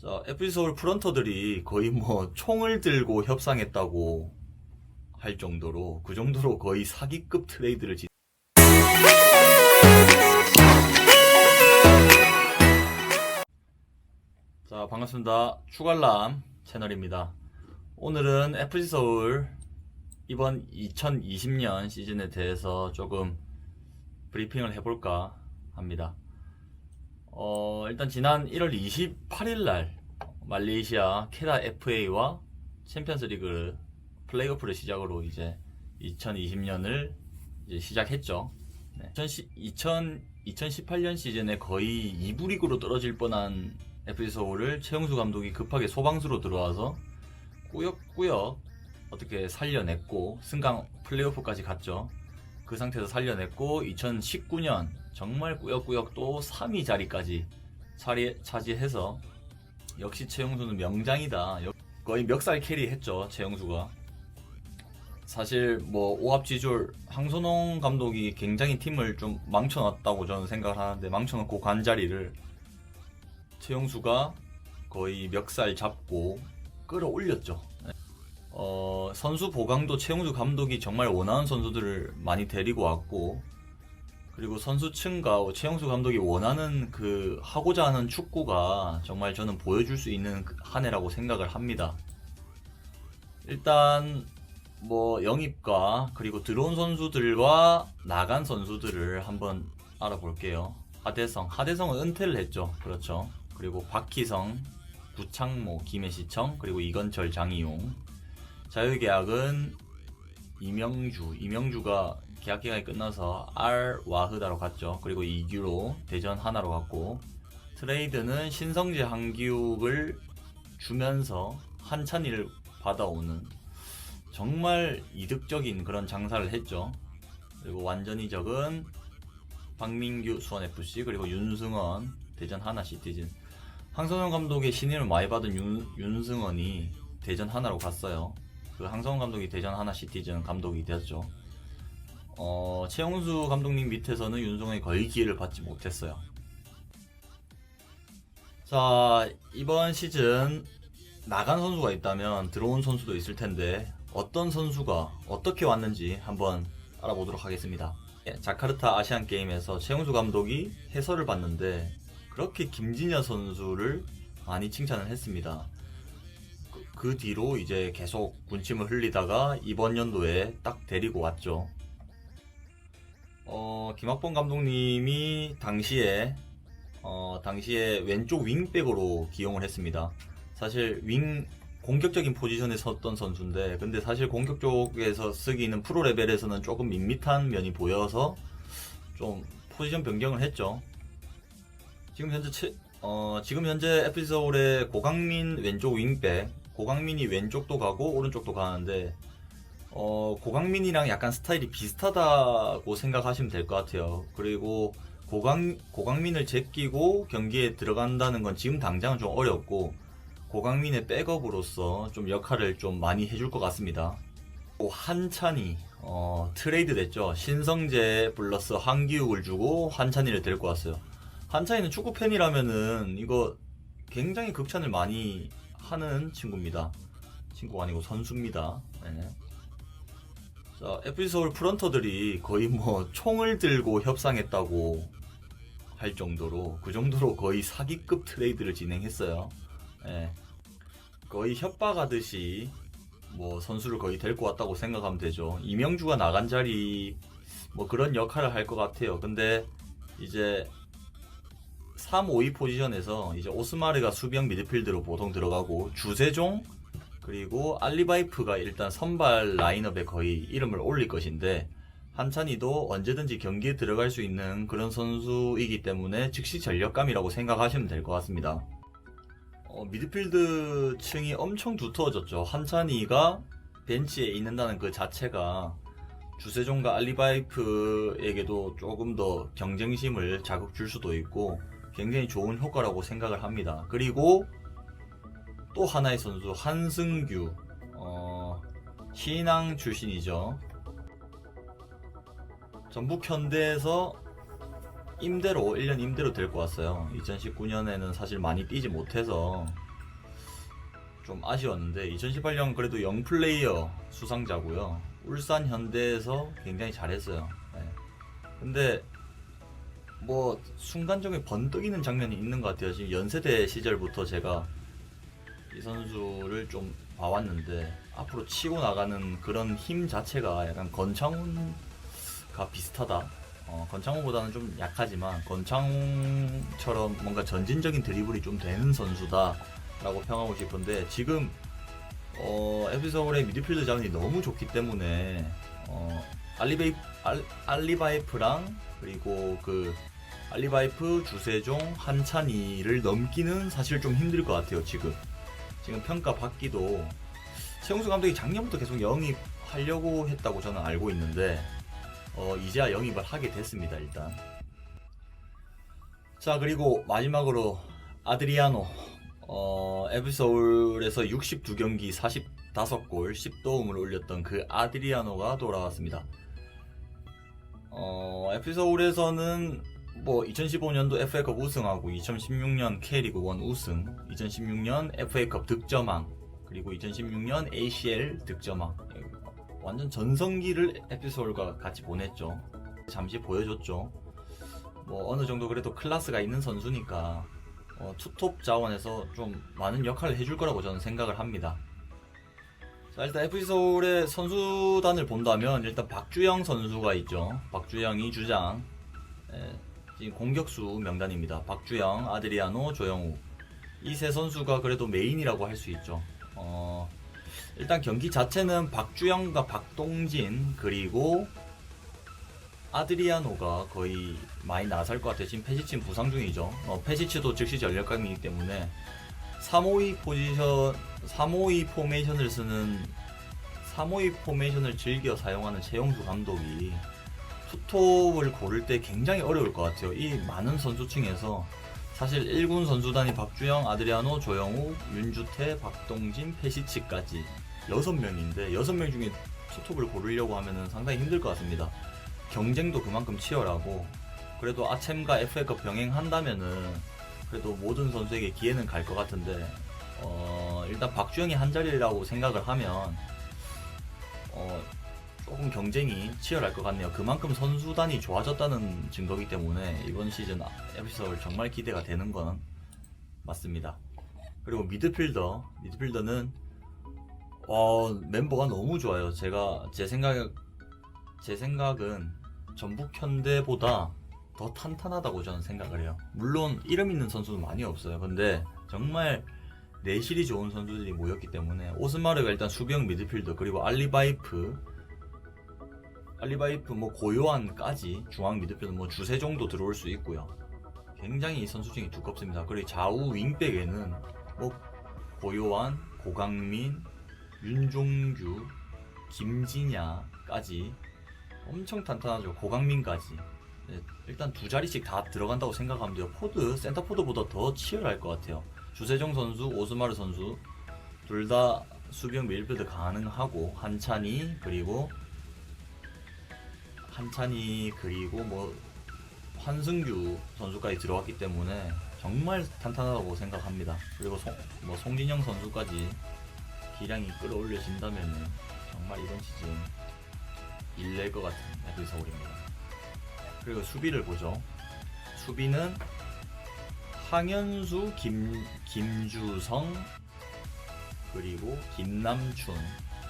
자, FC 서울 프런터들이 거의 뭐 총을 들고 협상했다고 할 정도로 그 정도로 거의 사기급 트레이드를 진... 자, 반갑습니다. 추갈람 채널입니다. 오늘은 FC 서울 이번 2020년 시즌에 대해서 조금 브리핑을 해볼까 합니다. 어, 일단 지난 1월 28일 날 말레이시아 케라 FA와 챔피언스 리그 플레이오프를 시작으로 이제 2020년을 이제 시작했죠. 네. 2010, 2018년 시즌에 거의 2부 리그로 떨어질 뻔한 FC 서울을 최영수 감독이 급하게 소방수로 들어와서 꾸역꾸역 어떻게 살려냈고 승강 플레이오프까지 갔죠. 그 상태에서 살려냈고 2019년 정말 꾸역꾸역 또 3위 자리까지 차리, 차지해서 역시 최용수는 명장이다. 역- 거의 멱살 캐리 했죠 최용수가. 사실 뭐 오합지졸 황선홍 감독이 굉장히 팀을 좀 망쳐놨다고 저는 생각을 하는데 망쳐놓고 간 자리를 최용수가 거의 멱살 잡고 끌어올렸죠. 어, 선수 보강도 최용수 감독이 정말 원하는 선수들을 많이 데리고 왔고 그리고 선수층과 최용수 감독이 원하는 그 하고자 하는 축구가 정말 저는 보여줄 수 있는 그한 해라고 생각을 합니다. 일단 뭐 영입과 그리고 들어온 선수들과 나간 선수들을 한번 알아볼게요. 하대성, 하대성은 은퇴를 했죠. 그렇죠. 그리고 박희성, 구창모, 김해시청, 그리고 이건철, 장이용. 자유계약은 이명주, 이명주가 계약 기간이 끝나서 R 와흐다로 갔죠. 그리고 이규로 대전 하나로 갔고 트레이드는 신성재 한기욱을 주면서 한찬이를 받아오는 정말 이득적인 그런 장사를 했죠. 그리고 완전 이적은 박민규 수원 FC 그리고 윤승원 대전 하나 시티즌. 황선영 감독의 신임을 많이 받은 윤, 윤승원이 대전 하나로 갔어요. 그 황성원 감독이 대전 하나 시티즌 감독이 되었죠. 어, 최용수 감독님 밑에서는 윤성원이 거의 기회를 받지 못했어요. 자, 이번 시즌 나간 선수가 있다면 들어온 선수도 있을 텐데 어떤 선수가 어떻게 왔는지 한번 알아보도록 하겠습니다. 예, 자카르타 아시안 게임에서 최용수 감독이 해설을 봤는데 그렇게 김진야 선수를 많이 칭찬을 했습니다. 그, 그 뒤로 이제 계속 군침을 흘리다가 이번 연도에 딱 데리고 왔죠. 어, 김학범 감독님이 당시에 어, 당시에 왼쪽 윙백으로 기용을 했습니다. 사실 윙 공격적인 포지션에 섰던 선수인데 근데 사실 공격 쪽에서 쓰기는 프로 레벨에서는 조금 밋밋한 면이 보여서 좀 포지션 변경을 했죠. 지금 현재 최- 어, 지금 현재 FC 서울의 고강민 왼쪽 윙백, 고강민이 왼쪽도 가고 오른쪽도 가는데 어, 고강민이랑 약간 스타일이 비슷하다고 생각하시면 될 것 같아요. 그리고 고강 고강민을 제끼고 경기에 들어간다는 건 지금 당장은 좀 어렵고 고강민의 백업으로서 좀 역할을 좀 많이 해줄 것 같습니다. 또 한찬이 어, 트레이드 됐죠. 신성재 플러스 한기욱을 주고 한찬이를 데리고 왔어요. 한찬이는 축구 팬이라면은 이거 굉장히 극찬을 많이 하는 친구입니다. 친구가 아니고 선수입니다. 네. 자, FC 서울 프런터들이 거의 뭐 총을 들고 협상했다고 할 정도로 그 정도로 거의 사기급 트레이드를 진행했어요. 예. 거의 협박하듯이 뭐 선수를 거의 데리고 왔다고 생각하면 되죠. 이명주가 나간 자리 뭐 그런 역할을 할 것 같아요. 근데 이제 3, 5위 포지션에서 이제 오스마르가 수비형 미드필드로 보통 들어가고 주세종 그리고 알리바이프가 일단 선발 라인업에 거의 이름을 올릴 것인데 한찬이도 언제든지 경기에 들어갈 수 있는 그런 선수이기 때문에 즉시 전력감이라고 생각하시면 될 것 같습니다. 어, 미드필드 층이 엄청 두터워졌죠. 한찬이가 벤치에 있는다는 그 자체가 주세종과 알리바이프에게도 조금 더 경쟁심을 자극 줄 수도 있고 굉장히 좋은 효과라고 생각을 합니다. 그리고 또 하나의 선수 한승규 어, 신앙 출신이죠. 전북 현대에서 임대로 1년 임대로 데리고 왔어요. 2019년에는 사실 많이 뛰지 못해서 좀 아쉬웠는데 2018년 그래도 영플레이어 수상자고요. 울산 현대에서 굉장히 잘했어요. 네. 근데 뭐 순간적인 번뜩이는 장면이 있는 것 같아요. 지금 연세대 시절부터 제가 이 선수를 좀 봐왔는데 앞으로 치고 나가는 그런 힘 자체가 약간 건창훈과 비슷하다. 어, 건창훈보다는 좀 약하지만 건창훈처럼 뭔가 전진적인 드리블이 좀 되는 선수다라고 평하고 싶은데 지금 어, 에피서울의 미드필드 자원이 너무 좋기 때문에 어, 알리베이 알, 알리바이프랑 그리고 그 알리바이프 주세종 한찬이를 넘기는 사실 좀 힘들 것 같아요 지금. 지금 평가 받기도. 최용수 감독이 작년부터 계속 영입하려고 했다고 저는 알고 있는데 어, 이제야 영입을 하게 됐습니다 일단. 자 그리고 마지막으로 아드리아노. 어, 에피서울에서 62경기 45골 10도움을 올렸던 그 아드리아노가 돌아왔습니다 어, 에피서울에서는 뭐 2015년도 FA컵 우승하고 2016년 K리그 1 우승, 2016년 FA컵 득점왕, 그리고 2016년 ACL 득점왕. 완전 전성기를 에피소울과 같이 보냈죠. 잠시 보여줬죠. 뭐 어느 정도 그래도 클래스가 있는 선수니까 어, 투톱 자원에서 좀 많은 역할을 해줄 거라고 저는 생각을 합니다. 자 일단 에피소울의 선수단을 본다면 일단 박주영 선수가 있죠. 박주영이 주장. 예, 지금 공격수 명단입니다. 박주영, 아드리아노, 조영우. 이 세 선수가 그래도 메인이라고 할 수 있죠. 어, 일단 경기 자체는 박주영과 박동진 그리고 아드리아노가 거의 많이 나설 것 같아요. 지금 페시치는 부상 중이죠. 어, 페시치도 즉시 전력감이기 때문에 352 포지션, 352 포메이션을 쓰는 352 포메이션을 즐겨 사용하는 최용수 감독이 투톱을 고를 때 굉장히 어려울 것 같아요. 이 많은 선수층에서 사실 1군 선수단이 박주영, 아드리아노, 조영우, 윤주태, 박동진, 페시치까지 6명인데 6명 중에 투톱을 고르려고 하면 상당히 힘들 것 같습니다. 경쟁도 그만큼 치열하고 그래도 아챔과 FA컵 병행한다면은 그래도 모든 선수에게 기회는 갈 것 같은데 어, 일단 박주영이 한 자리라고 생각을 하면 어, 조금 경쟁이 치열할 것 같네요. 그만큼 선수단이 좋아졌다는 증거이기 때문에 이번 시즌 에피소드 정말 기대가 되는 건 맞습니다. 그리고 미드필더, 미드필더는 어, 멤버가 너무 좋아요. 제가 제 생각 제 생각은 전북 현대보다 더 탄탄하다고 저는 생각을 해요. 물론 이름 있는 선수는 많이 없어요. 근데 정말 내실이 좋은 선수들이 모였기 때문에 오스마르가 일단 수비형 미드필더 그리고 알리바이프 알리바이프 뭐 고요한까지 중앙 미드필더 뭐 주세종도 들어올 수 있고요. 굉장히 이 선수층이 두껍습니다. 그리고 좌우 윙백에는 뭐 고요한, 고강민, 윤종규, 김진야까지 엄청 탄탄하죠. 고강민까지. 네, 일단 두 자리씩 다 들어간다고 생각하면 돼요. 포드, 센터 포드보다 더 치열할 것 같아요. 주세종 선수, 오스마르 선수 둘 다 수비형 밀필드 가능하고 한찬이 그리고 한찬이 그리고 뭐 환승규 선수까지 들어왔기 때문에 정말 탄탄하다고 생각합니다. 그리고 송, 뭐 송진영 선수까지 기량이 끌어올려진다면 정말 이번 시즌 일낼 것 같은 FA 서울입니다. 그리고 수비를 보죠. 수비는 황현수, 김, 김주성, 그리고 김남춘,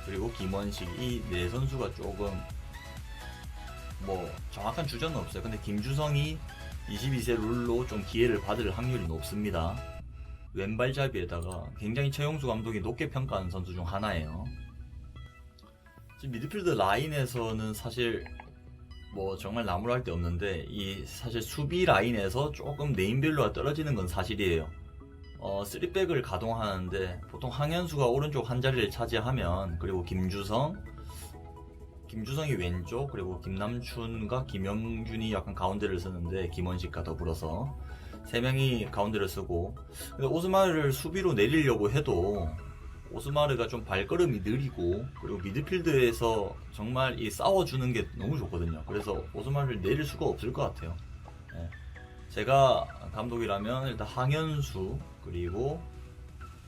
그리고 김원식 이 네 선수가 조금 뭐 정확한 주전은 없어요. 근데 김주성이 22세 룰로 좀 기회를 받을 확률이 높습니다. 왼발잡이에다가 굉장히 최용수 감독이 높게 평가하는 선수 중 하나예요. 지금 미드필드 라인에서는 사실 뭐 정말 나무랄 데 없는데 이 사실 수비 라인에서 조금 네임밸류가 떨어지는 건 사실이에요. 어, 3백을 가동하는데 보통 황현수가 오른쪽 한 자리를 차지하면 그리고 김주성 김주성이 왼쪽 그리고 김남춘과 김영준이 약간 가운데를 쓰는데 김원식과 더불어서 세 명이 가운데를 쓰고 근데 오스마르를 수비로 내리려고 해도 오스마르가 좀 발걸음이 느리고 그리고 미드필드에서 정말 이 싸워주는 게 너무 좋거든요. 그래서 오스마르를 내릴 수가 없을 것 같아요. 예. 제가 감독이라면 일단 황현수 그리고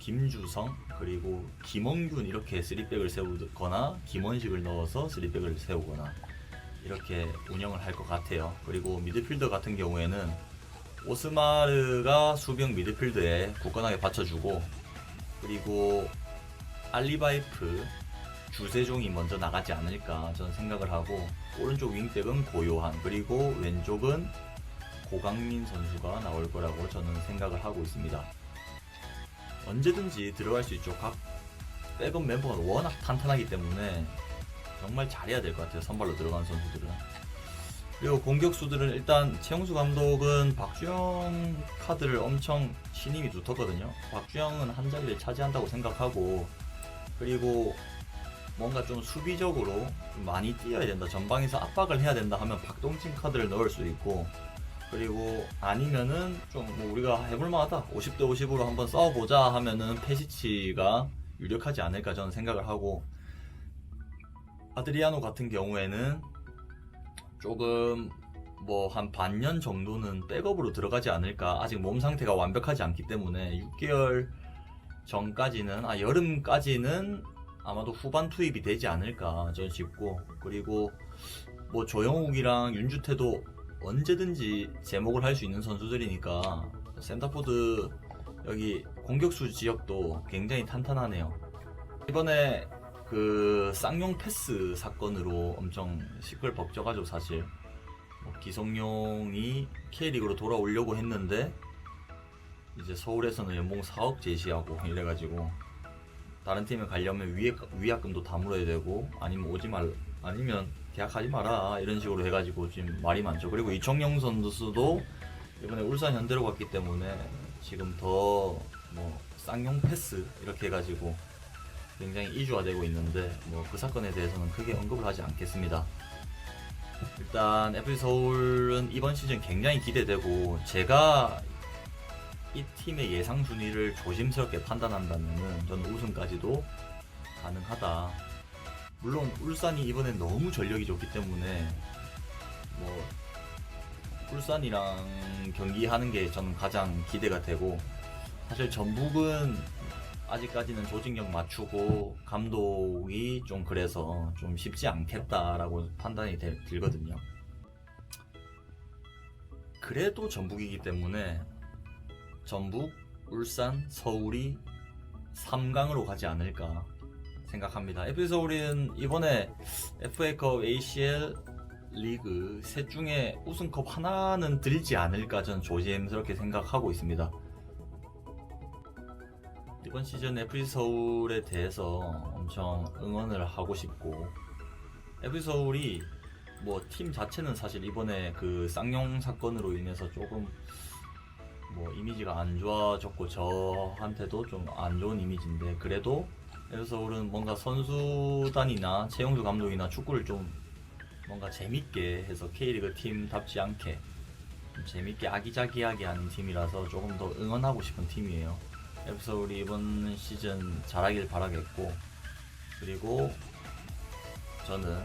김주성 그리고 김원균 이렇게 3백을 세우거나 김원식을 넣어서 3백을 세우거나 이렇게 운영을 할 것 같아요. 그리고 미드필더 같은 경우에는 오스마르가 수비형 미드필드에 굳건하게 받쳐주고 그리고 알리바이프 주세종이 먼저 나가지 않을까 저는 생각을 하고 오른쪽 윙백은 고요한 그리고 왼쪽은 고강민 선수가 나올 거라고 저는 생각을 하고 있습니다. 언제든지 들어갈 수 있죠. 각 백업 멤버가 워낙 탄탄하기 때문에 정말 잘해야 될 것 같아요. 선발로 들어간 선수들은. 그리고 공격수들은 일단 최용수 감독은 박주영 카드를 엄청 신임이 두텁거든요. 박주영은 한 자리를 차지한다고 생각하고 그리고 뭔가 좀 수비적으로 좀 많이 뛰어야 된다. 전방에서 압박을 해야 된다 하면 박동진 카드를 넣을 수 있고 그리고 아니면은 좀 뭐 우리가 해볼 만하다. 50대 50으로 한번 싸워보자 하면은 페시치가 유력하지 않을까 저는 생각을 하고 아드리아노 같은 경우에는 조금 뭐 한 반년 정도는 백업으로 들어가지 않을까 아직 몸 상태가 완벽하지 않기 때문에 6개월 전까지는 아 여름까지는 아마도 후반 투입이 되지 않을까 저는 싶고 그리고 뭐 조영욱이랑 윤주태도 언제든지 제목을 할 수 있는 선수들이니까 센터포드 여기 공격수 지역도 굉장히 탄탄하네요. 이번에 그 쌍용 패스 사건으로 엄청 시끌벅적하죠 사실. 뭐 기성용이 K리그로 돌아오려고 했는데 이제 서울에서는 연봉 4억 제시하고 이래가지고 다른 팀에 가려면 위에, 위약금도 다 물어야 되고 아니면 오지 말 아니면 계약하지 마라 이런 식으로 해가지고 지금 말이 많죠. 그리고 이청용 선수도 이번에 울산 현대로 갔기 때문에 지금 더 뭐 쌍용 패스 이렇게 해가지고 굉장히 이주화되고 있는데 뭐 그 사건에 대해서는 크게 언급을 하지 않겠습니다. 일단 FC 서울은 이번 시즌 굉장히 기대되고 제가 이 팀의 예상 순위를 조심스럽게 판단한다면은 저는 우승까지도 가능하다. 물론 울산이 이번에 너무 전력이 좋기 때문에 뭐 울산이랑 경기하는 게 저는 가장 기대가 되고 사실 전북은 아직까지는 조직력 맞추고 감독이 좀 그래서 좀 쉽지 않겠다라고 판단이 되- 들거든요. 그래도 전북이기 때문에 전북, 울산, 서울이 3강으로 가지 않을까 생각합니다. FC 서울은 이번에 FA컵, ACL 리그 셋 중에 우승컵 하나는 들지 않을까 저는 조심스럽게 생각하고 있습니다. 이번 시즌 FC 서울에 대해서 엄청 응원을 하고 싶고 FC 서울이 뭐 팀 자체는 사실 이번에 그 쌍용 사건으로 인해서 조금 뭐 이미지가 안 좋아졌고 저한테도 좀 안 좋은 이미지인데 그래도 FC 서울은 뭔가 선수단이나 최용수 감독이나 축구를 좀 뭔가 재밌게 해서 K리그 팀답지 않게 좀 재밌게 아기자기하게 하는 팀이라서 조금 더 응원하고 싶은 팀이에요. FC 서울이 이번 시즌 잘하길 바라겠고 그리고 저는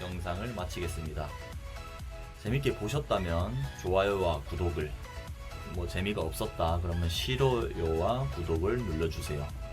영상을 마치겠습니다. 재밌게 보셨다면 좋아요와 구독을 뭐 재미가 없었다 그러면 싫어요와 구독을 눌러주세요.